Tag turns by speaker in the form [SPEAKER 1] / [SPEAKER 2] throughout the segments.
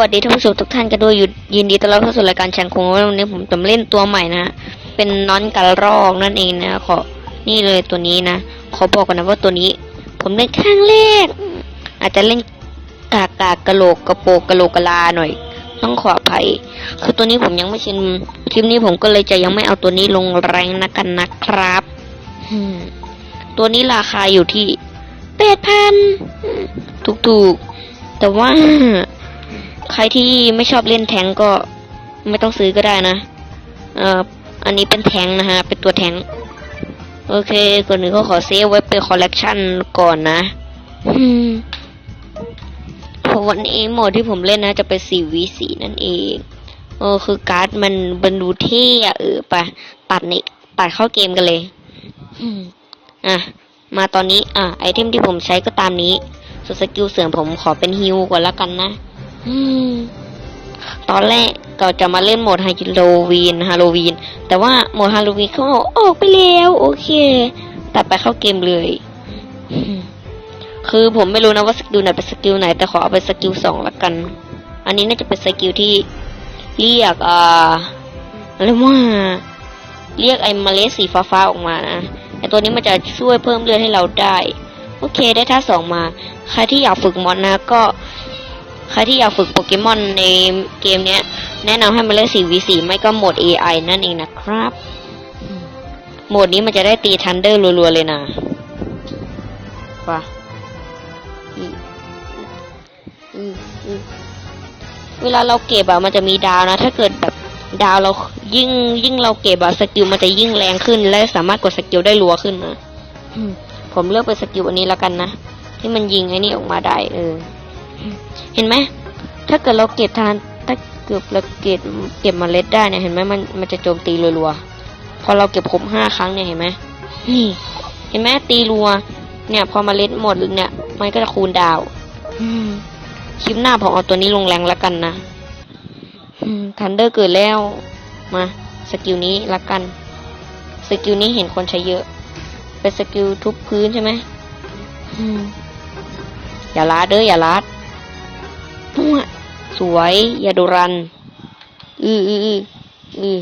[SPEAKER 1] วัสดีท่านผู้ชมทุกท่านกันด้วยยินดีต้อนรับเข้าสู่รายการแชงคงวันนี้ผมจะเล่นตัวใหม่นะ เป็นน้อนกระรอกนั่นเองนะขอนี่เลยตัวนี้นะขอบอกกันนะว่าตัวนี้ ผมเล่นครั้งแรกอาจจะเล่นกากากกะโหลกกระโปกกะโหลกกะลาหน่อย ต้องขออภัย คือตัวนี้ผมยังไม่ชินคลิปนี้ผมก็เลยจะยังไม่เอาตัวนี้ลงแรงนะกันนะครับตัวนี้ราคาอยู่ที่แปดพันถูกๆแต่ว่า ใครที่ไม่ชอบเล่นแทงก็ไม่ต้องซื้อก็ได้นะ เอ่อ อันนี้เป็นแทงนะฮะ เป็นตัวแทง โอเคก่อนหนึ่งก็ขอเซฟไว้เป็นคอลเลกชันก่อนนะอืมเพราะวันนี้โหมดที่ผมเล่นนะ จะเป็น 4v4 นั่นเองเออคือการ์ดมันมันดูเท่อะเออไปตัดนี่ตัดเข้าเกมกันเลยอืมอะ มาตอนนี้ อะ ไอเทมที่ผมใช้ก็ตามนี้ส่วนสกิลเสริมผมขอเป็นฮิวก่อนละกันนะ ตอนแรกก็จะมาเล่นโหมดฮาโลวีนฮาโลวีน แต่ว่าโหมดฮาโลวีนเขาออกไปแล้ว โอเค ตัดไปเข้าเกมเลย คือผมไม่รู้นะว่าสกิลไหนเป็นสกิลไหน แต่ขอเอาไปสกิลสองละกัน อันนี้น่าจะเป็นสกิลที่เรียกอ่าอะไรว่าเรียกไอ้เมล็ดสีฟ้าๆออกมานะไอ้ตัวนี้มันจะช่วยเพิ่มเลือดให้เราได้ โอเคได้ท่าสองมา ใครที่อยากฝึกมอนนะก็ ใครที่อยากฝึกโปเกมอนในเกมเนี้ย แนะนำให้มาเล่น 4v4 ไม่ก็โหมด AI นั่นเองนะครับ โหมดนี้มันจะได้ตีทันเดอร์รัวๆเลยนะว่ะเวลาเราเก็บอะมันจะมีดาวนะ ถ้าเกิดแบบดาวเรายิ่งยิ่งเราเก็บอะสกิลมันจะยิ่งแรงขึ้น และสามารถกดสกิลได้รัวขึ้นนะผมเลือกเป็นสกิลอันนี้แล้วกันนะ ที่มันยิงไอ้นี่ออกมาได้เออ เห็นไหม ถ้าเกิดเราเก็บทาน ถ้าเกือบเราเก็บเก็บเมล็ดได้เนี่ย เห็นไหมมันมันจะโจมตีรัวๆ พอเราเก็บครบห้าครั้งเนี่ยเห็นไหมนี่ เห็นไหมตีรัว เนี่ย พอเมล็ดหมดเนี่ย มันก็จะคูณดาวคลิปหน้าผมเอาตัวนี้ลงแรงแล้วกันนะทันเดอร์เกิดแล้ว มา สกิลนี้ละกัน สกิลนี้เห็นคนใช้เยอะ เป็นสกิลทุบพื้นใช่ไหมอย่าลาดเด้ออย่าลาด สวย อย่าดูรัน อืออืออืออือ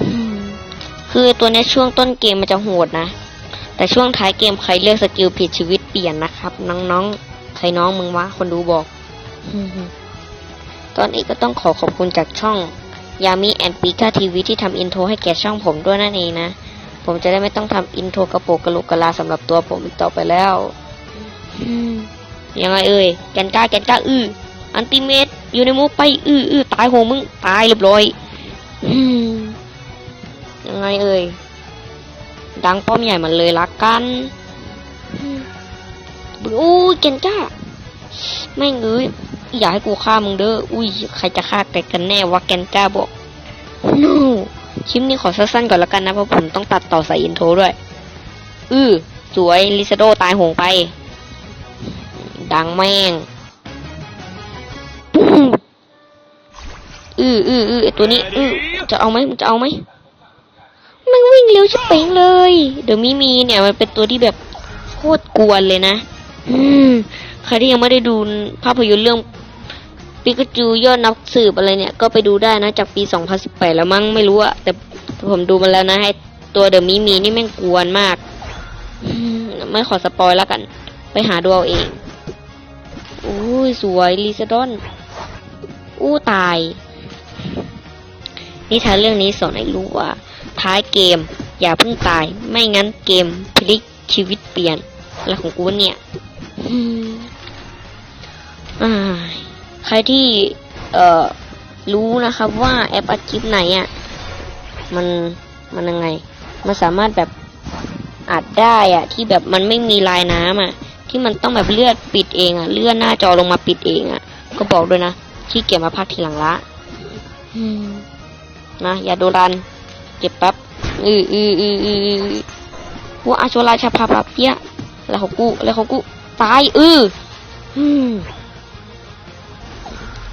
[SPEAKER 1] อืมคือตัวนี้ช่วงต้นเกมมันจะโหดนะ แต่ช่วงท้ายเกมใครเลือกสกิลผิดชีวิตเปลี่ยนนะครับ น้องๆ ใครน้องมึงวะ คนดูบอก ตอนนี้ก็ต้องขอขอบคุณจากช่องยามิแอนปีกาทีวีที่ทำอินโทรให้แก่ช่องผมด้วยนั่นเองนะ ผมจะได้ไม่ต้องทำอินโทรกระโปกกระลุกกระลาสำหรับตัวผมอีกต่อไปแล้วยังไงเอ่ยแกนก้าแกนก้า อื้ออันติเมต อยู่ในมุกไปอื้ออื้อตายโหมึงตายเรียบร้อยยังไงเอ่ยดังป้อมใหญ่มันเลยละกันอืมอู้แกนก้าไม่งเอ้ยอยากให้กูฆ่ามึงเด้ออุ้ยใครจะฆ่าแกกันแน่วะแกนก้าบอก no คลิปนี้ขอสั้นๆก่อนละกันนะเพราะผมต้องตัดต่อใส่อินโทรด้วย อื้อสวยลิซาโดตายโหงไป ดังแม่ง อืออืออือไอ้ตัวนี้ อือจะเอาไหมมึงจะเอาไหมมันวิ่งเร็วชิบเป๋งเลย เดี๋ยวมีมีเนี่ยมันเป็นตัวที่แบบโคตรกวนเลยนะ อืมใครที่ยังไม่ได้ดูภาพยนตร์เรื่องปิกาจูยอดนักสืบอะไรเนี่ย ก็ไปดูได้นะ จากปี 2018 แล้วมั้งไม่รู้อะแต่ผมดูมาแล้วนะให้ตัวเดอะมิมีนี่แม่งกวนมากอืมไม่ขอสปอยแล้วกัน ไปหาดูเอาเองอุ้ยสวยลิซาดอน อู้ตาย นิทานเรื่องนี้สอนให้รู้ว่า ท้ายเกม อย่าเพิ่งตาย ไม่งั้นเกมพลิกชีวิตเปลี่ยนอะไรของกูเนี่ยใครที่ เอ่อ รู้นะครับว่าแอปอัดคลิปไหนอะ มัน มันยังไง มันสามารถแบบอัดได้อะ ที่แบบมันไม่มีลายน้ำอะ ที่มันต้องแบบเลื่อนปิดเองอะเลื่อนหน้าจอลงมาปิดเองอะก็บอกด้วยนะที่เก็บมาพักทีหลังละ นะอย่าโดนรันเก็บแป๊บอืออืออืออือว่าอาชวราชาพาปาเปียแล้วของกูแล้วของกูตายอือ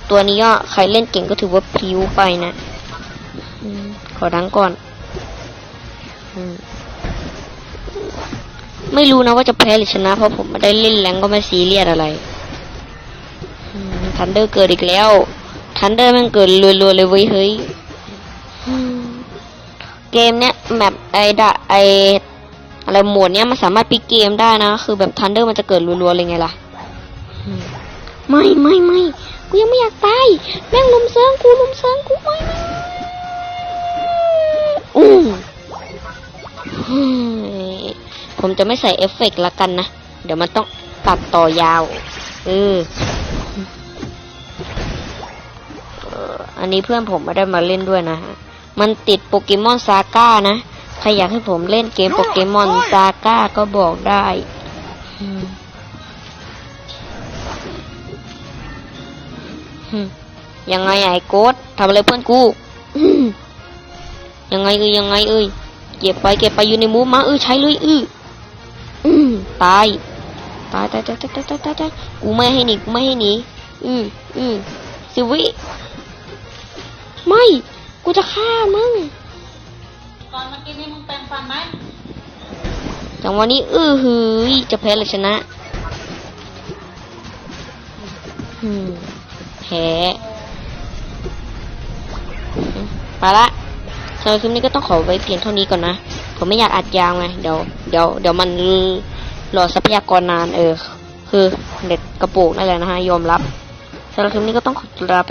[SPEAKER 1] ตัวนี้ก็ใครเล่นเก่งก็ถือว่าพลิ้วไปนะขอดังก่อนไม่รู้นะว่าจะแพ้หรือชนะ เพราะผมไม่ได้เล่นแรงก็ไม่ซีเรียสอะไรทันเดอร์เกิดอีกแล้ว ทันเดอร์มันเกิดรัวๆเลยเว้ยเฮ้ย เกมเนี้ยแมปไอดะไออะไรโหมดเนี้ยมันสามารถปิกเกมได้นะ คือแบบทันเดอร์มันจะเกิดรัวๆเลยไงล่ะอืมไม่ไม่ไม่กูยังไม่อยากตายแม่งลุมเซิงกูลุมเซิงกูไม่ไม่อู้เฮ้ยผมจะไม่ใส่เอฟเฟกต์ละกันนะ เดี๋ยวมันต้องตัดต่อยาวเออเอ่ออันนี้เพื่อนผมไม่ได้มาเล่นด้วยนะฮะ มันติดโปเกมอนซาก้านะ ใครอยากให้ผมเล่นเกมโปเกมอนซาก้าก็บอกได้อืมอืมยังไงไอ้โกดทำอะไรเพื่อนกูอืมยังไงเอ้ยยังไงเอ้ยเก็บไปเก็บไปอยู่ในมูฟมาเออใช้เลยอืออืมตายตายตายตายตายตายตายตายตายกูไม่ให้หนีกูไม่ให้หนีอืออือสิวิไม่ กูจะฆ่ามึง
[SPEAKER 2] ก่อนมากินนี่มึงแปรงฟันไหม
[SPEAKER 1] จังหวะนี้อื้อหือจะแพ้หรือชนะอืมแพ้อืมไปละสำหรับคลิปนี้ก็ต้องขอไว้เพียงเท่านี้ก่อนนะ ผมไม่อยากอัดยาวไง เดี๋ยว เดี๋ยว เดี๋ยวมันรอทรัพยากรนาน เออ คือเด็ดกระปุกนั่นแหละนะฮะ ยอมรับสำหรับคลิปนี้ก็ต้องขอลาไป